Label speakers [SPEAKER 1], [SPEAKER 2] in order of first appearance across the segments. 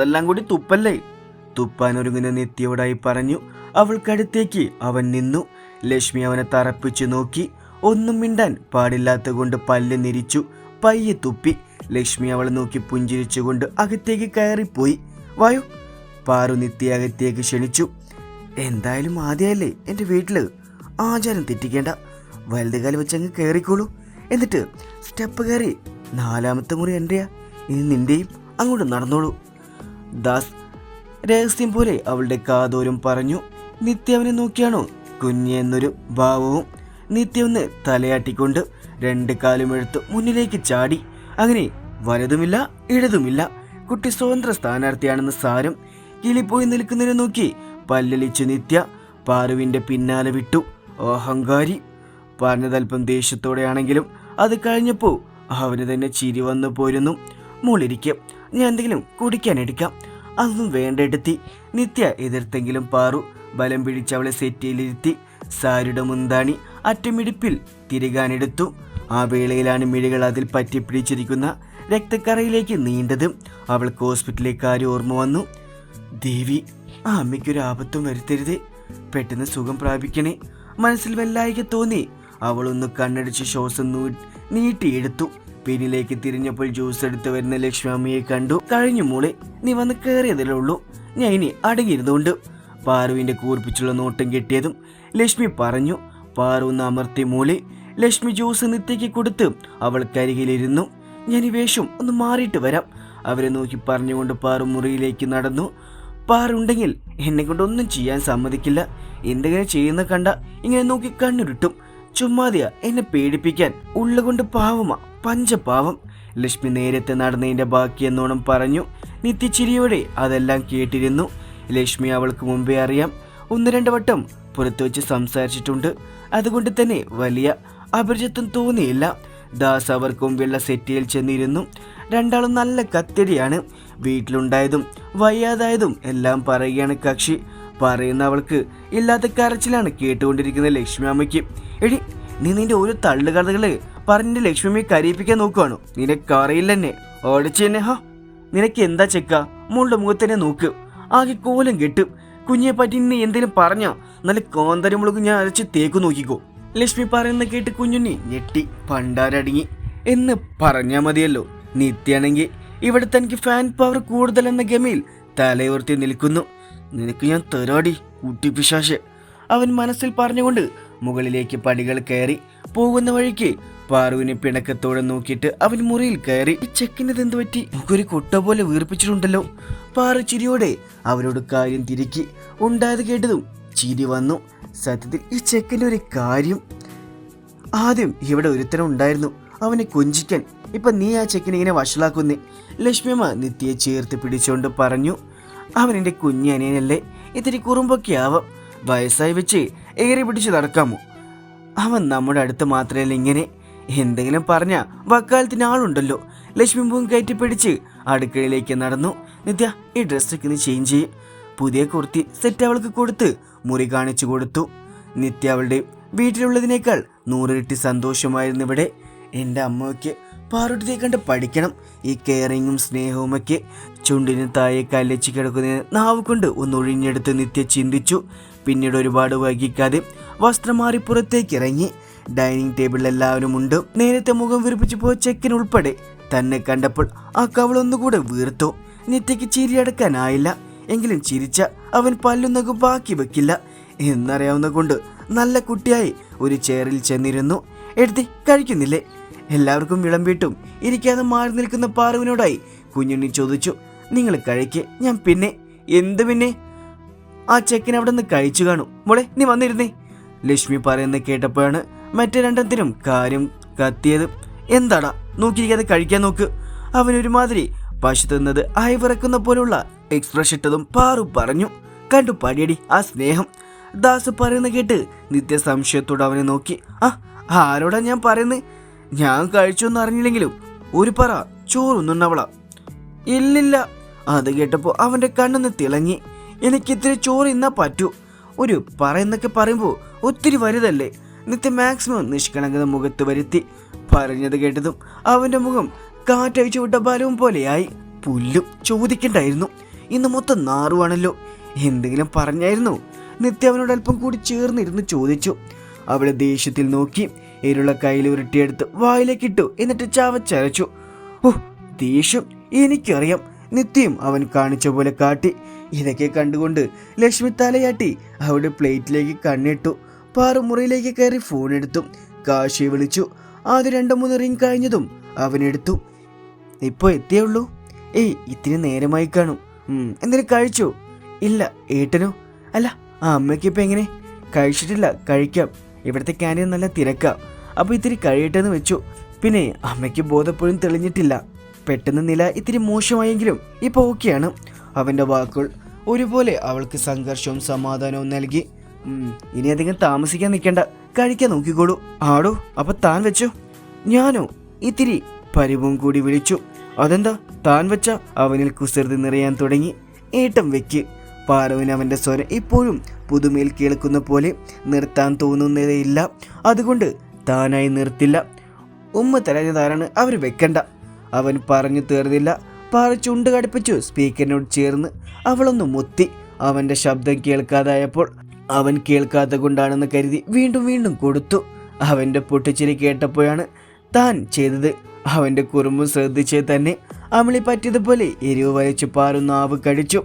[SPEAKER 1] ഉള്ളതെല്ലാം കൂടി തുപ്പല്ലേ? തുപ്പാൻ ഒരുങ്ങുന്ന നിത്യയോടായി പറഞ്ഞു. അവൾക്കടുത്തേക്ക് അവൻ നിന്നു. ലക്ഷ്മി അവനെ തറപ്പിച്ചു നോക്കി. ഒന്നും മിണ്ടാൻ പാടില്ലാത്ത കൊണ്ട് പല്ല് നിരിച്ചു. പയ്യെ തുപ്പി. ലക്ഷ്മി അവളെ നോക്കി പുഞ്ചിരിച്ചുകൊണ്ട് അകത്തേക്ക് കയറിപ്പോയി. വായു! പാറു നിത്യ അകത്തേക്ക് ക്ഷണിച്ചു. എന്തായാലും ആദ്യമല്ലേ എന്റെ വീട്ടിൽ ആചാരം തെറ്റിക്കേണ്ട. വലുതുകാലം വെച്ചങ്ങ് കയറിക്കോളൂ. എന്നിട്ട് സ്റ്റെപ്പ് കയറി നാലാമത്തെ മുറി എന്റെയാ ഇനി നിന്റെയും അങ്ങോട്ട് നടന്നോളൂ. ദാസ് രഹസ്യം പോലെ അവളുടെ കാതോരം പറഞ്ഞു നിത്യവനെ നോക്കിയാണോ? കുഞ്ഞ് എന്നൊരു ഭാവവും നിത്യവന്ന് തലയാട്ടിക്കൊണ്ട് രണ്ട് കാലും എടുത്ത് മുന്നിലേക്ക് ചാടി. അങ്ങനെ വലതുമില്ല ഇടതുമില്ല. കുട്ടി സ്വതന്ത്ര സ്ഥാനാർത്ഥിയാണെന്ന് സാരം കിളിപ്പോയി നിൽക്കുന്നതിനെ നോക്കി പല്ലലിച്ചു നിത്യ പാറുവിന്റെ പിന്നാലെ വിട്ടു. അഹങ്കാരി. പറഞ്ഞതല്പം ദേഷ്യത്തോടെയാണെങ്കിലും അത് കഴിഞ്ഞപ്പോൾ അവന് തന്നെ ചിരി വന്നു പോരുന്നു. മോളിരിക്കാം. ഞാൻ എന്തെങ്കിലും കുടിക്കാൻ എടുക്കാം. അതൊന്നും വേണ്ടെടുത്തി നിത്യ എതിർത്തെങ്കിലും പാറു. ബലം പിടിച്ച് അവളെ സെറ്റിയിലിരുത്തി. സാരിയുടെ മുന്താണി അറ്റമിടിപ്പിൽ തിരികാനെടുത്തു. ആ വേളയിലാണ് മിഴികൾ അതിൽ പറ്റിപ്പിടിച്ചിരിക്കുന്ന രക്തക്കറയിലേക്ക് നീണ്ടത്. അവൾക്ക് ഹോസ്പിറ്റലിലേക്ക് കാര്യം ഓർമ്മ വന്നു? ദേവി ആ അമ്മയ്ക്കൊരു ആപത്തും വരുത്തരുത്. പെട്ടെന്ന് സുഖം പ്രാപിക്കണേ. മനസ്സിൽ വല്ലായിക തോന്നി. അവളൊന്ന് കണ്ണടിച്ച് ശ്വാസം നീട്ടിയെടുത്തു. പിന്നിലേക്ക് തിരിഞ്ഞപ്പോൾ ജ്യൂസ് എടുത്ത് വരുന്ന ലക്ഷ്മി അമ്മയെ കണ്ടു. കഴിഞ്ഞു മോളെ നീ വന്ന് കയറിയതല്ലേ ഉള്ളൂ. ഞാൻ ഇനി അടങ്ങിയിരുന്നുകൊണ്ട്. പാറുവിന്റെ കൂർപ്പിച്ചുള്ള നോട്ടം കിട്ടിയതും ലക്ഷ്മി പറഞ്ഞു പാറു ഒന്ന് അമർത്തി മൂളി. ലക്ഷ്മി ജ്യൂസ് നിത്യയ്ക്ക് കൊടുത്ത് അവൾ കരികിലിരുന്നു ഞാൻ ഈ വേഷം ഒന്ന് മാറിയിട്ട് വരാം. അവരെ നോക്കി പറഞ്ഞുകൊണ്ട് പാറു മുറിയിലേക്ക് നടന്നു. പാറുണ്ടെങ്കിൽ എന്നെ കൊണ്ടൊന്നും ചെയ്യാൻ സമ്മതിക്കില്ല. എന്തെങ്കിലും ചെയ്യുന്ന കണ്ട ഇങ്ങനെ നോക്കി കണ്ണുരുട്ടും. ചുമ്മാതെയാ എന്നെ പേടിപ്പിക്കാൻ. ഉള്ളുകൊണ്ട് പാവമാ പഞ്ചപാവം. ലക്ഷ്മി നേരത്തെ നടന്നതിന്റെ ബാക്കി എന്നോണം പറഞ്ഞു. നിത്യച്ചിരിയോടെ അതെല്ലാം കേട്ടിരുന്നു. ലക്ഷ്മി അവൾക്ക് മുമ്പേ അറിയാം. ഒന്ന് രണ്ട് വട്ടം പുറത്തു വെച്ച് സംസാരിച്ചിട്ടുണ്ട്. അതുകൊണ്ട് തന്നെ വലിയ അപരിചിത്വം തോന്നിയില്ല. ദാസ് അവർക്കും വെള്ള സെറ്റിയിൽ ചെന്നിരുന്നു. രണ്ടാളും നല്ല കത്തിരിയാണ്. വീട്ടിലുണ്ടായതും വയ്യാതായതും എല്ലാം പറയുകയാണ് കക്ഷി. പറയുന്ന അവൾക്ക് ഇല്ലാത്ത കരച്ചിലാണ് കേട്ടുകൊണ്ടിരിക്കുന്ന ലക്ഷ്മി അമ്മയ്ക്ക്. എടി നീ നിന്റെ ഓരോ തള്ളുകഥകൾ പറഞ്ഞിട്ട് ലക്ഷ്മിയെ കരയിപ്പിക്കാൻ നോക്കുവാണോ? നിനക്ക് അറിയില്ലെന്നെ. ഓടിച്ചു തന്നെ ഹാ. നിനക്ക് എന്താ ചെക്ക? മോളുടെ മുഖത്തന്നെ നോക്ക്. ആകെ കോലം കെട്ടു. കുഞ്ഞിയെ പറ്റി നീ എന്തെങ്കിലും പറഞ്ഞോ നല്ല കോന്തരമുളക് ഞാൻ അരച്ച് തേക്ക് നോക്കിക്കോ. ലക്ഷ്മി പറയുന്ന കേട്ട് കുഞ്ഞുണ്ണി ഞെട്ടി പണ്ടാരടങ്ങി എന്ന് പറഞ്ഞാ മതിയല്ലോ. നിത്യാണെങ്കിൽ ഇവിടെ തനിക്ക് ഫാൻ പവർ കൂടുതലെന്ന ഗമയിൽ തലയുയർത്തി നിൽക്കുന്നു. നിനക്ക് ഞാൻ തരാടി കുട്ടിപ്പിശാശ്. അവൻ മനസ്സിൽ പറഞ്ഞുകൊണ്ട് മുകളിലേക്ക് പടികൾ കയറി പോകുന്ന വഴിക്ക് പാറുവിനെ പിണക്കത്തോടെ നോക്കിയിട്ട് അവൻ മുറിയിൽ കയറി ഈ ചെക്കിനത് എന്ത് പറ്റി? മുഖൊരു കൊട്ട പോലെ വീർപ്പിച്ചിട്ടുണ്ടല്ലോ. പാറു ചിരിയോടെ അവരോട് കാര്യം തിരുക്കി ഉണ്ടായത് കേട്ടതും ചിരി വന്നു. സത്യത്തിൽ ഈ ചെക്കന്റെ ഒരു കാര്യം. ആദ്യം ഇവിടെ ഒരുത്തരം ഉണ്ടായിരുന്നു. അവനെ കൊഞ്ചിക്കാൻ. ഇപ്പൊ നീ ആ ചെക്കനെ ഇങ്ങനെ വഷളാക്കുന്നേ? ലക്ഷ്മിയമ്മ നിത്യയെ ചേർത്ത് പിടിച്ചുകൊണ്ട് പറഞ്ഞു. അവൻ എന്റെ കുഞ്ഞനിയനല്ലേ? ഇത്തിരി കുറുമ്പൊക്കെ ആവാം വയസ്സായി വെച്ച് ഏറി പിടിച്ച് നടക്കാമോ? അവൻ നമ്മുടെ അടുത്ത് മാത്രമല്ല ഇങ്ങനെ. എന്തെങ്കിലും പറഞ്ഞ വക്കാലത്തിന് ആളുണ്ടല്ലോ. ലക്ഷ്മി പൂവും കയറ്റി പിടിച്ച് അടുക്കളയിലേക്ക് നടന്നു. നിത്യ ഈ ഡ്രസ്സൊക്കെ ഒന്ന് ചേഞ്ച് ചെയ്യും. പുതിയ കുർത്തി സെറ്റ് അവൾക്ക് കൊടുത്ത് മുറി കാണിച്ചു കൊടുത്തു. നിത്യ അവളുടെ വീട്ടിലുള്ളതിനേക്കാൾ നൂറിരട്ടി സന്തോഷമായിരുന്നു ഇവിടെ. എന്റെ അമ്മയ്ക്ക് പാറുട്ടിയെ കണ്ട് പഠിക്കണം. ഈ കെയറിങ്ങും സ്നേഹവുമൊക്കെ ചുണ്ടിന് താഴെ കല്ലച്ച് കിടക്കുന്നതിന് നാവ് കൊണ്ട് ഒന്ന് ഒഴിഞ്ഞെടുത്ത് നിത്യ ചിന്തിച്ചു. പിന്നീട് ഒരുപാട് വൈകിക്കാതെ വസ്ത്രം മാറി പുറത്തേക്ക് ഇറങ്ങി. ഡൈനിങ് ടേബിളിൽ എല്ലാവരും ഉണ്ട്. നേരത്തെ മുഖം വിരിപ്പിച്ചു പോയ ചെക്കൻ ഉൾപ്പെടെ തന്നെ കണ്ടപ്പോൾ ആ കവളൊന്നുകൂടെ വീർത്തു. നിത്യയ്ക്ക് ചിരിയടക്കാനായില്ല എങ്കിലും ചിരിച്ച അവൻ പല്ലൊന്നും ബാക്കി വെക്കില്ല. എന്നറിയാവുന്ന കൊണ്ട് നല്ല കുട്ടിയായി ഒരു ചെയറിൽ ചെന്നിരുന്നു. എടുത്തി കഴിക്കുന്നില്ലേ? എല്ലാവർക്കും വിളമ്പിയിട്ടും ഇരിക്കാതെ മാറി നിൽക്കുന്ന പാറുവിനോടായി കുഞ്ഞുണ്ണി ചോദിച്ചു. നിങ്ങൾ കഴിക്ക്. ഞാൻ പിന്നെ എന്ത് പിന്നെ? ആ ചെക്കൻ അവിടെ നിന്ന് കഴിച്ചു കാണും. മോളെ നീ വന്നിരുന്നേ. ലക്ഷ്മി പറയുന്നത് കേട്ടപ്പോഴാണ് മറ്റേ രണ്ടത്തിനും കാര്യം കത്തിയത്. എന്താടാ നോക്കിയിരിക്കാതെ കഴിക്കാൻ നോക്ക്. അവനൊരുമാതിരി പശു തിന്നത് അയവിറക്കുന്ന പോലുള്ള എക്സ്പ്രഷൻ ഇട്ടതും പാറു പറഞ്ഞു. കണ്ടു പടിയടി ആ സ്നേഹം. ദാസ് പറയുന്ന കേട്ട് നിത്യ സംശയത്തോട് അവനെ നോക്കി. ആ ആരോടാ ഞാൻ പറയുന്നത് ഞാൻ കഴിച്ചൊന്നും അറിഞ്ഞില്ലെങ്കിലും ഒരു പറ ചോറൊന്നുണ്ടാവള ഇല്ലില്ല അത് കേട്ടപ്പോൾ അവന്റെ കണ്ണൊന്ന് തിളങ്ങി. എനിക്ക് ഇത്തിരി ചോറ് ഇന്നാ പറ്റൂ. ഒരു പറയുന്നൊക്കെ പറയുമ്പോൾ ഒത്തിരി വലുതല്ലേ? നിത്യ മാക്സിമം നിഷ്കളങ്കത മുഖത്ത് വരുത്തി. പറഞ്ഞത് കേട്ടതും അവന്റെ മുഖം കാറ്റഴിച്ചു വിട്ട ബലവും പോലെയായി. പുല്ലും ചോദിക്കണ്ടായിരുന്നു. ഇന്ന് മൊത്തം നാറുവാണല്ലോ. എന്തെങ്കിലും പറഞ്ഞായിരുന്നു. നിത്യ അവനോട് അല്പം കൂടി ചേർന്നിരുന്ന് ചോദിച്ചു. അവളെ ദേഷ്യത്തിൽ നോക്കി എരുള്ള കയ്യിൽ ഉരുട്ടിയെടുത്ത് വായിലേക്കിട്ടു. എന്നിട്ട് ചവച്ചരച്ചു. ഓ ദേഷ്യം. എനിക്കറിയാം. നിത്യം അവൻ കാണിച്ച പോലെ കാട്ടി. ഇതൊക്കെ കണ്ടുകൊണ്ട് ലക്ഷ്മി തലയാട്ടി അവളുടെ പ്ലേറ്റിലേക്ക് കണ്ണിട്ടു. പാറു മുറിയിലേക്ക് കയറി ഫോൺ എടുത്തു. കാശി വിളിച്ചു. ആദ്യം രണ്ടു മൂന്ന് റിങ് കഴിഞ്ഞതും അവൻ എടുത്തു. ഇപ്പൊ എത്തിയേ ഉള്ളൂ? ഏയ് ഇത്തിരി നേരമായി കാണും. എന്തെങ്കിലും കഴിച്ചോ? ഇല്ല ഏട്ടനോ? അല്ല ആ അമ്മയ്ക്ക് ഇപ്പൊ എങ്ങനെ? കഴിച്ചിട്ടില്ല കഴിക്കാം. ഇവിടുത്തെ ക്യാന്റീൻ നല്ല തിരക്കാം. അപ്പോൾ ഇത്തിരി കഴിയട്ടെന്ന് വെച്ചു. പിന്നെ അമ്മയ്ക്ക് ബോധപ്പോഴും തെളിഞ്ഞിട്ടില്ല. പെട്ടെന്ന് നില ഇത്തിരി മോശമായെങ്കിലും ഇപ്പോൾ ഓക്കെയാണ്. അവന്റെ വാക്കുകൾ ഒരുപോലെ അവൾക്ക് സംഘർഷവും സമാധാനവും നൽകി. ഇനി അധികം താമസിക്കാൻ നിൽക്കണ്ട. കഴിക്കാൻ നോക്കിക്കോളൂ. ആടോ അപ്പം താൻ വെച്ചു? ഞാനോ? ഇത്തിരി പരിവും കൂടി വിളിച്ചു. അതെന്താ? താൻ വെച്ച അവനിൽ കുസൃതി നിറയാൻ തുടങ്ങി. ഏട്ടം വെക്ക്. പാറവിന് അവന്റെ സ്വരം ഇപ്പോഴും പുതുമയിൽ കേൾക്കുന്ന പോലെ നിർത്താൻ തോന്നുന്നതേയില്ല. അതുകൊണ്ട് താനായി നിർത്തില്ല. ഉമ്മ തരഞ്ഞതാരാണ് അവർ വെക്കണ്ട. അവൻ പറഞ്ഞു തീർന്നില്ല. പാറ ചുണ്ട് കടുപ്പിച്ചു. സ്പീക്കറിനോട് ചേർന്ന് അവളൊന്ന് മുത്തി. അവന്റെ ശബ്ദം കേൾക്കാതായപ്പോൾ അവൻ കേൾക്കാത്ത കൊണ്ടാണെന്ന് കരുതി വീണ്ടും വീണ്ടും കൊടുത്തു. അവന്റെ പൊട്ടിച്ചിരി കേട്ടപ്പോഴാണ് താൻ ചെയ്തത്. അവന്റെ കുറുമ്പും ശ്രദ്ധിച്ചേ തന്നെ അമളി പറ്റിയതുപോലെ എരിവ് വലിച്ചു പാറു നാവ് കടിച്ചു.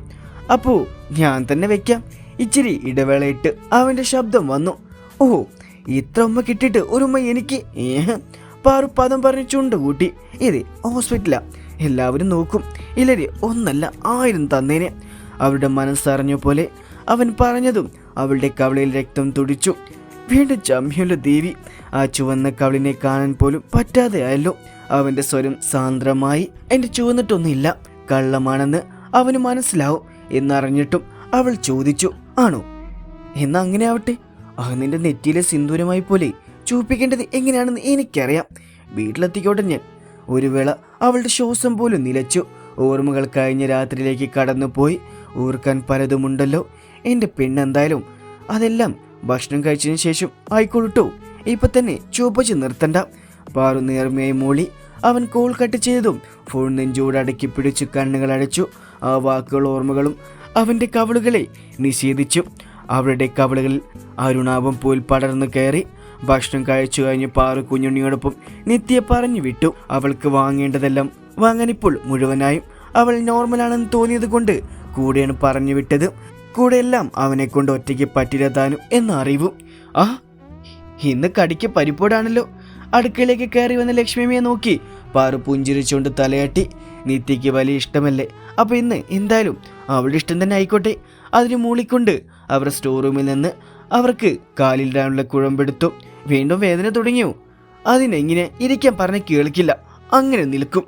[SPEAKER 1] അപ്പോ ഞാൻ തന്നെ വെക്കാം. ഇച്ചിരി ഇടവേളയിട്ട് അവന്റെ ശബ്ദം വന്നു. ഓ ഇത്ര ഉമ്മ കിട്ടിയിട്ട് ഒരു ഉമ്മ എനിക്ക്. ഏഹ്? പാറു പദം പറഞ്ഞ് ചുണ്ട് കൂട്ടി ഇതെ ഹോസ്പിറ്റലാ. എല്ലാവരും നോക്കും. ഇല്ലരെ ഒന്നല്ല ആയിരം തന്നേനെ. അവരുടെ മനസ്സറിഞ്ഞ പോലെ അവൻ പറഞ്ഞതും അവളുടെ കവളയിൽ രക്തം തുടിച്ചു. വീണ്ടും ചമ്മിയുള്ള ദേവി ആ ചുവന്ന കവളിനെ കാണാൻ പോലും പറ്റാതെയായല്ലോ. അവന്റെ സ്വരം സാന്ദ്രമായി. എന്റെ ചുവന്നിട്ടൊന്നുമില്ല. കള്ളമാണെന്ന് അവന് മനസ്സിലാവും. എന്നറിഞ്ഞിട്ടും അവൾ ചോദിച്ചു ആണോ? എന്നാ അങ്ങനെ ആവട്ടെ ആ നിന്റെ നെറ്റിയിലെ സിന്ദൂരമായി പോലെ ചൂപ്പിക്കേണ്ടത് എങ്ങനെയാണെന്ന് എനിക്കറിയാം. വീട്ടിലെത്തിക്കോട്ടെ ഞാൻ. ഒരു വേള അവളുടെ ശ്വാസം പോലും നിലച്ചു. ഓർമ്മകൾ കഴിഞ്ഞ രാത്രിയിലേക്ക് കടന്നുപോയി. ഓർക്കാൻ പലതുമുണ്ടല്ലോ. എന്റെ പെണ്ണെന്തായാലും അതെല്ലാം ഭക്ഷണം കഴിച്ചതിന് ശേഷം ആയിക്കോളൂട്ടോ ഇപ്പൊ തന്നെ ചൂപ്പച്ച് നിർത്തണ്ട. പാറു നേർമയായി മൂളി. അവൻ കോൾ കട്ട് ചെയ്തതും ഫോൺ നെഞ്ചോട് അടക്കി പിടിച്ചു കണ്ണുകൾ അടച്ചു. ആ വാക്കുകൾ ഓർമ്മകളും അവന്റെ കവളുകളെ നിഷേധിച്ചു. അവരുടെ കവളുകളിൽ അരുണാപം പോൽ പടർന്നു കയറി. ഭക്ഷണം കഴിച്ചു കഴിഞ്ഞ് പാറു കുഞ്ഞുണ്ണിയോടൊപ്പം നിത്യ പറഞ്ഞു വിട്ടു. അവൾക്ക് വാങ്ങേണ്ടതെല്ലാം വാങ്ങാനിപ്പോൾ മുഴുവനായും അവൾ നോർമലാണെന്ന് തോന്നിയത് കൊണ്ട് കൂടെയാണ് പറഞ്ഞു വിട്ടത്. കൂടെയെല്ലാം അവനെ കൊണ്ട് ഒറ്റയ്ക്ക് പറ്റില്ല താനും എന്ന അറിവും. ആ ഇന്ന് കടിക്ക് പരിപ്പോടാണല്ലോ. അടുക്കളയിലേക്ക് കയറി വന്ന ലക്ഷ്മിയമ്മയെ നോക്കി പാറു പുഞ്ചിരിച്ചുകൊണ്ട് തലയാട്ടി നിത്യയ്ക്ക് വലിയ ഇഷ്ടമല്ലേ? അപ്പൊ ഇന്ന് എന്തായാലും അവളുടെ ഇഷ്ടം തന്നെ ആയിക്കോട്ടെ. അതിന് മൂളിക്കൊണ്ട് അവർ സ്റ്റോർ റൂമിൽ നിന്ന് അവർക്ക് കാലിൽ കാലിലിടാനുള്ള കുഴമ്പെടുത്തു. വീണ്ടും വേദന തുടങ്ങിയോ? അതിനെങ്ങനെ ഇരിക്കാൻ പറഞ്ഞ് കേൾക്കില്ല. അങ്ങനെ നിൽക്കും.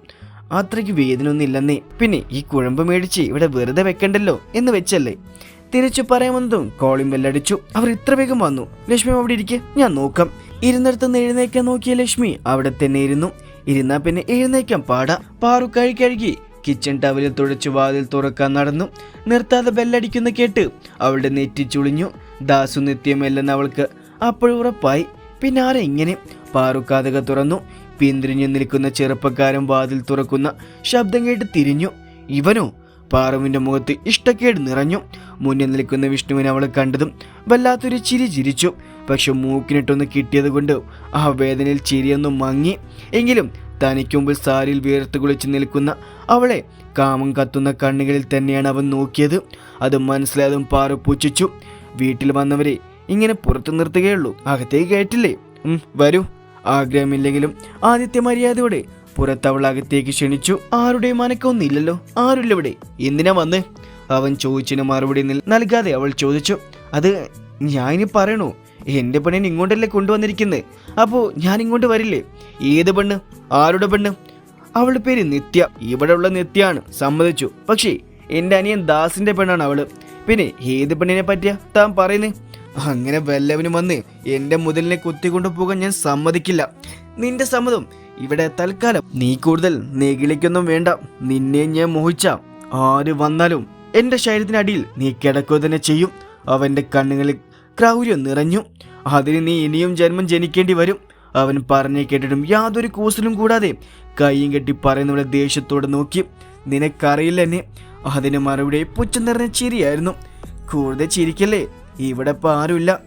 [SPEAKER 1] അത്രയ്ക്ക് വേദനയൊന്നും ഇല്ലെന്നേ പിന്നെ ഈ കുഴമ്പ് മേടിച്ച് ഇവിടെ വെറുതെ വെക്കണ്ടല്ലോ എന്ന് വെച്ചല്ലേ. തിരിച്ചു പറയാമെന്നതും കോളിംഗ് ബെല്ലടിച്ചു അവർ ഇത്ര വേഗം വന്നു. ലക്ഷ്മി അവിടെ ഇരിക്കെ. ഞാൻ നോക്കാം. ഇരുന്നിടത്തുനിന്ന് എഴുന്നേക്കാൻ നോക്കിയ ലക്ഷ്മി അവിടെ തന്നെ ഇരുന്നു. ഇരുന്നാ പിന്നെ എഴുന്നേക്കാൻ പാടാ. പാറു കഴുകി കഴുകി കിച്ചൺ ടവലിൽ തുടച്ചു വാതിൽ തുറക്കാൻ നടന്നു. നിർത്താതെ ബെല്ലടിക്കുന്ന കേട്ട് അവളുടെ നെറ്റി ചുളിഞ്ഞു. ദാസു നിത്യമല്ലെന്ന് അവൾക്ക് അപ്പോഴുറപ്പായി പിന്നെ ആരെങ്ങനെ ഇങ്ങനെ പാറു തുറന്നു. പിന്തിരിഞ്ഞു നിൽക്കുന്ന ചെറുപ്പക്കാരൻ വാതിൽ തുറക്കുന്ന ശബ്ദം കേട്ട് തിരിഞ്ഞു. ഇവനോ? പാറുവിന്റെ മുഖത്ത് ഇഷ്ടക്കേട് നിറഞ്ഞു. മുന്നിൽ നിൽക്കുന്ന വിഷ്ണുവിനെ അവൾ കണ്ടതും വല്ലാത്തൊരു ചിരി ചിരിച്ചു. പക്ഷെ മൂക്കിനിട്ടൊന്ന് കിട്ടിയത് കൊണ്ട് ആ വേദനയിൽ ചിരിയൊന്നും മങ്ങി. എങ്കിലും തനിക്ക് മുമ്പിൽ സാരിയിൽ വീർത്ത് കുളിച്ച് നിൽക്കുന്ന അവളെ കാമം കത്തുന്ന കണ്ണുകളിൽ തന്നെയാണ് അവൻ നോക്കിയത്. അത് മനസ്സിലായതും പാറു പൂച്ഛിച്ചു. വീട്ടിൽ വന്നവരെ ഇങ്ങനെ പുറത്തു നിർത്തുകയുള്ളൂ അകത്തേക്ക് കയറ്റില്ലേ? വരൂ. ആഗ്രഹമില്ലെങ്കിലും ആദിത്യ മര്യാദയോടെ പുറത്തവൾ അകത്തേക്ക് ക്ഷണിച്ചു. ആരുടെ മനക്കൊന്നില്ലല്ലോ. ആരുമില്ല ഇവിടെ എന്തിനാ വന്ന്? അവൻ ചോദിച്ചതിന് മറുപടി നൽകാതെ അവൾ ചോദിച്ചു. അത് ഞാനിനി പറയണു. എന്റെ പെണ്ണിനെ ഇങ്ങോട്ടല്ലേ കൊണ്ടുവന്നിരിക്കുന്നത് അപ്പോൾ ഞാൻ ഇങ്ങോട്ട് വരില്ലേ? ഏത് പെണ്ണ്? ആരുടെ പെണ്ണ്? അവളുടെ പേര് നിത്യ. ഇവിടെ ഉള്ള നിത്യാണ്. സമ്മതിച്ചു. പക്ഷേ എന്റെ അനിയൻ ദാസിന്റെ പെണ്ണാണ് അവൾ. പിന്നെ ഏത് പെണ്ണിനെ പറ്റിയ താൻ പറയുന്നേ? അങ്ങനെ വല്ലവനും വന്ന് എന്റെ മുതലിനെ കുത്തിക്കൊണ്ടു പോകാൻ ഞാൻ സമ്മതിക്കില്ല. നിന്റെ സമ്മതം ഇവിടെ തൽക്കാലം. നീ കൂടുതൽ നെകിളിക്കൊന്നും വേണ്ട. നിന്നെ ഞാൻ മോഹിച്ച ആര് വന്നാലും എന്റെ ശരീരത്തിനടിയിൽ നീ കിടക്കുക തന്നെ ചെയ്യും. അവന്റെ കണ്ണുകളിൽ ക്രൗര്യം നിറഞ്ഞു. അതിന് നീ ഇനിയും ജന്മം ജനിക്കേണ്ടി വരും. അവൻ പറഞ്ഞു കേട്ടിട്ടും യാതൊരു കൂസലും കൂടാതെ കൈയും കെട്ടി പറയുന്നവളെ ദേഷ്യത്തോടെ നോക്കി. നിനക്കറിയില്ല എന്നെ അതിന് മറുപടി പുച്ഛം നിറഞ്ഞ ചിരിയായിരുന്നു. കൂടുതൽ ചിരിക്കല്ലേ? ഇവിടെ ഇപ്പം ആരുമില്ല.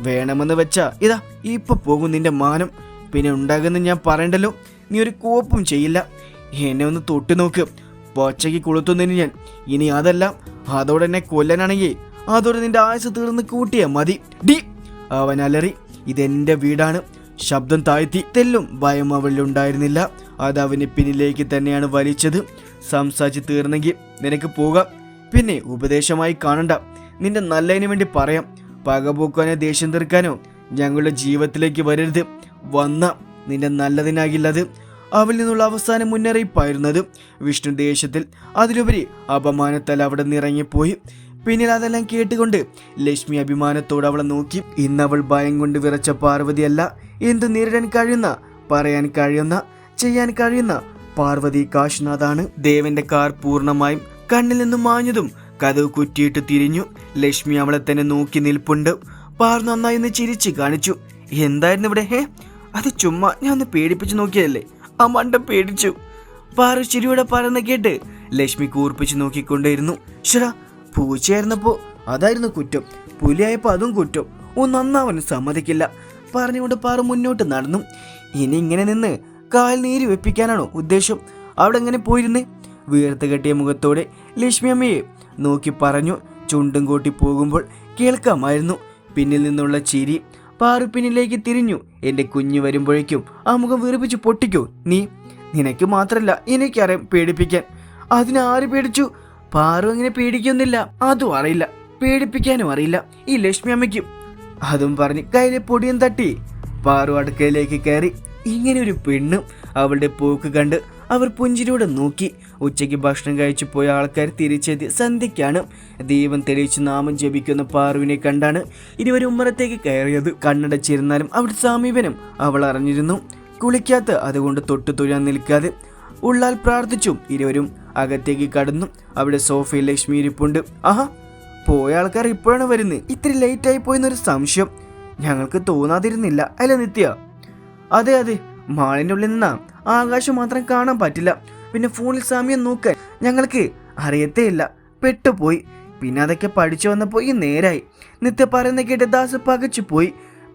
[SPEAKER 1] വേണമെന്ന് വെച്ചാ ഇതാ ഇപ്പൊ പോകും നിന്റെ മാനം. പിന്നെ ഉണ്ടാകുന്ന ഞാൻ പറയണ്ടല്ലോ. നീ ഒരു കോപ്പും ചെയ്യില്ല. എന്നെ ഒന്ന് തൊട്ടു നോക്ക്. പച്ചയ്ക്ക് കൊളുത്തുന്നതിന് ഞാൻ. ഇനി അതല്ല അതോടെ എന്നെ കൊല്ലാനാണെങ്കിൽ അതോടെ നിന്റെ ആയുസ് തീർന്ന് കൂട്ടിയാ മതി. ഡി അവൻ അലറി. ഇതെന്റെ വീടാണ്. ശബ്ദം താഴ്ത്തി. തെല്ലും ഭയം അവളിലുണ്ടായിരുന്നില്ല അത് അവന് പിന്നിലേക്ക് തന്നെയാണ് വലിച്ചത്. സംസാരിച്ച് തീർന്നെങ്കിൽ നിനക്ക് പോകാം. പിന്നെ ഉപദേശമായി കാണണ്ട. നിന്റെ നല്ലതിനു വേണ്ടി പറയാം. പകപോക്കാനോ ദേഷ്യം തീർക്കാനോ ഞങ്ങളുടെ ജീവിതത്തിലേക്ക് വരരുത്. വന്ന നിന്റെ നല്ലതിനാകില്ലത് അവൽ നിന്നുള്ള അവസാന മുന്നറിയിപ്പായിരുന്നത്. വിഷ്ണു ദേഷ്യത്തിൽ അതിലുപരി അപമാനത്താൽ അവിടെ നിന്ന് ഇറങ്ങിപ്പോയി. പിന്നീട് അതെല്ലാം കേട്ടുകൊണ്ട് ലക്ഷ്മി അഭിമാനത്തോടെ അവളെ നോക്കി. ഇന്ന് അവൾ ഭയം കൊണ്ട് വിറച്ച പാർവതിയല്ല. എന്തു നേരിടാൻ കഴിയുന്ന പറയാൻ കഴിയുന്ന ചെയ്യാൻ കഴിയുന്ന പാർവതി കാശ്നാഥാണ്. ദേവന്റെ കാർ പൂർണമായും കണ്ണിൽ നിന്നും മാഞ്ഞതും കഥവ് കുറ്റിയിട്ട് തിരിഞ്ഞു. ലക്ഷ്മി അവളെ തന്നെ നോക്കി നിൽപ്പുണ്ട്. പാർ നന്നായി ഒന്ന് ചിരിച്ചു കാണിച്ചു. എന്തായിരുന്നു ഇവിടെ? ഹേ അത് ചുമ്മാ. ഞാൻ ഒന്ന് പേടിപ്പിച്ചു നോക്കിയതല്ലേ? ആ മണ്ട പേടിച്ചു. പാറു ചിരിയോടെ പറയുന്ന കേട്ട് ലക്ഷ്മി കൂർപ്പിച്ചു നോക്കിക്കൊണ്ടേയിരുന്നു. ശരാ പൂച്ചയായിരുന്നപ്പോ അതായിരുന്നു കുറ്റം. പുലിയായപ്പോ അതും കുറ്റം. ഓ നന്നാവൻ സമ്മതിക്കില്ല. പറഞ്ഞുകൊണ്ട് പാറ മുന്നോട്ട് നടന്നു. ഇനി ഇങ്ങനെ നിന്ന് കാൽ നീര് വെപ്പിക്കാനാണോ ഉദ്ദേശം? അവിടെ എങ്ങനെ പോയിരുന്നേ? വീർത്ത് കെട്ടിയ മുഖത്തോടെ ലക്ഷ്മി അമ്മയെ നോക്കി പറഞ്ഞു. ചുണ്ടും കൂട്ടി പോകുമ്പോൾ കേൾക്കാമായിരുന്നു. പിന്നിൽ നിന്നുള്ള ചിരി പാറുപ്പിനിലേക്ക് തിരിഞ്ഞു. എന്റെ കുഞ്ഞു വരുമ്പോഴേക്കും ആ മുഖം വീർപ്പിച്ച് പൊട്ടിക്കോ. നീ നിനക്ക് മാത്രല്ല എനിക്കറിയാം പേടിപ്പിക്കാൻ. അതിനാര് പേടിച്ചു? പാറു അങ്ങനെ പേടിക്കൊന്നില്ല. അതും അറിയില്ല. പേടിപ്പിക്കാനും അറിയില്ല. ഈ ലക്ഷ്മി അമ്മയ്ക്കും. അതും പറഞ്ഞ് കയ്യിലെ പൊടിയും തട്ടി. പാറു അടുക്കയിലേക്ക് കയറി. ഇങ്ങനെ ഒരു പെണ്ണും അവളുടെ പോക്ക് കണ്ട് അവർ പുഞ്ചിരിയോടെ നോക്കി. ഉച്ചയ്ക്ക് ഭക്ഷണം കഴിച്ചു പോയ ആൾക്കാർ തിരിച്ചെത്തി സന്ധ്യയ്ക്കാണ്. ദൈവം തെളിയിച്ച് നാമം ജപിക്കുന്ന പാറുവിനെ കണ്ടാണ് ഇരുവരും ഉമ്മറത്തേക്ക് കയറിയത്. കണ്ണടച്ചിരുന്നാലും അവിടെ സമീപനം അവൾ അറിഞ്ഞിരുന്നു. കുളിക്കാത്ത അതുകൊണ്ട് തൊട്ടു തൊഴാൻ നിൽക്കാതെ ഉള്ളാൽ പ്രാർത്ഥിച്ചും. ഇരുവരും അകത്തേക്ക് കടന്നു. അവിടെ സോഫയിൽ ലക്ഷ്മി ഇരിപ്പുണ്ട്. ആഹാ പോയ ആൾക്കാർ ഇപ്പോഴാണ് വരുന്നത്. ഇത്തിരി ലേറ്റ് ആയി പോയെന്നൊരു സംശയം ഞങ്ങൾക്ക് തോന്നാതിരുന്നില്ല. അല്ല നിത്യ? അതെ അതെ. മാളിന്റെ ഉള്ളിൽ നിന്നാ. ആകാശം മാത്രം കാണാൻ പറ്റില്ല. പിന്നെ ഫോണിൽ സമയം നോക്കാൻ ഞങ്ങൾക്ക് അറിയത്തേ ഇല്ല പെട്ടുപോയി. പിന്നെ അതൊക്കെ പഠിച്ചു വന്നപ്പോൾ ഈ നേരായി. നിത്യ പറയുന്ന കേട്ട് ദാസ് പകച്ചു പോയി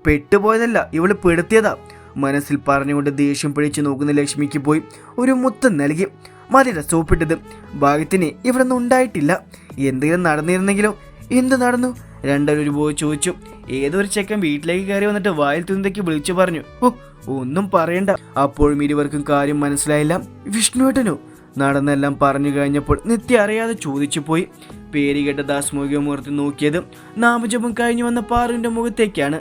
[SPEAKER 1] പെട്ടുപോയതല്ല ഇവൾ പെടുത്തിയതാ. മനസ്സിൽ പറഞ്ഞുകൊണ്ട് ദേഷ്യം പിടിച്ചു നോക്കുന്ന ലക്ഷ്മിക്ക് പോയി ഒരു മുത്തം നൽകി. മതിയുടെ സോപ്പിട്ടത്. ഭാഗ്യത്തിന് ഇവിടെ ഒന്നും ഉണ്ടായിട്ടില്ല. എന്തെങ്കിലും നടന്നിരുന്നെങ്കിലോ? എന്ത് നടന്നു? രണ്ടുപേരും പോയി ചോദിച്ചു. ഏതൊരു ചെക്കൻ വീട്ടിലേക്ക് കയറി വന്നിട്ട് വായിൽ തുന്തയ്ക്ക് വിളിച്ചു പറഞ്ഞു. ഓ ഒന്നും പറയണ്ട. അപ്പോഴും ഇരുവർക്കും കാര്യം മനസ്സിലായില്ല. വിഷ്ണുവേട്ടനോ നടന്നെല്ലാം പറഞ്ഞു കഴിഞ്ഞപ്പോൾ നിത്യ അറിയാതെ ചോദിച്ചു പോയി. പേര് കേട്ട ദാസ് മുഖമൂർത്തി നോക്കിയത് നാമജപം കഴിഞ്ഞു വന്ന പാറുവിന്റെ മുഖത്തേക്കാണ്.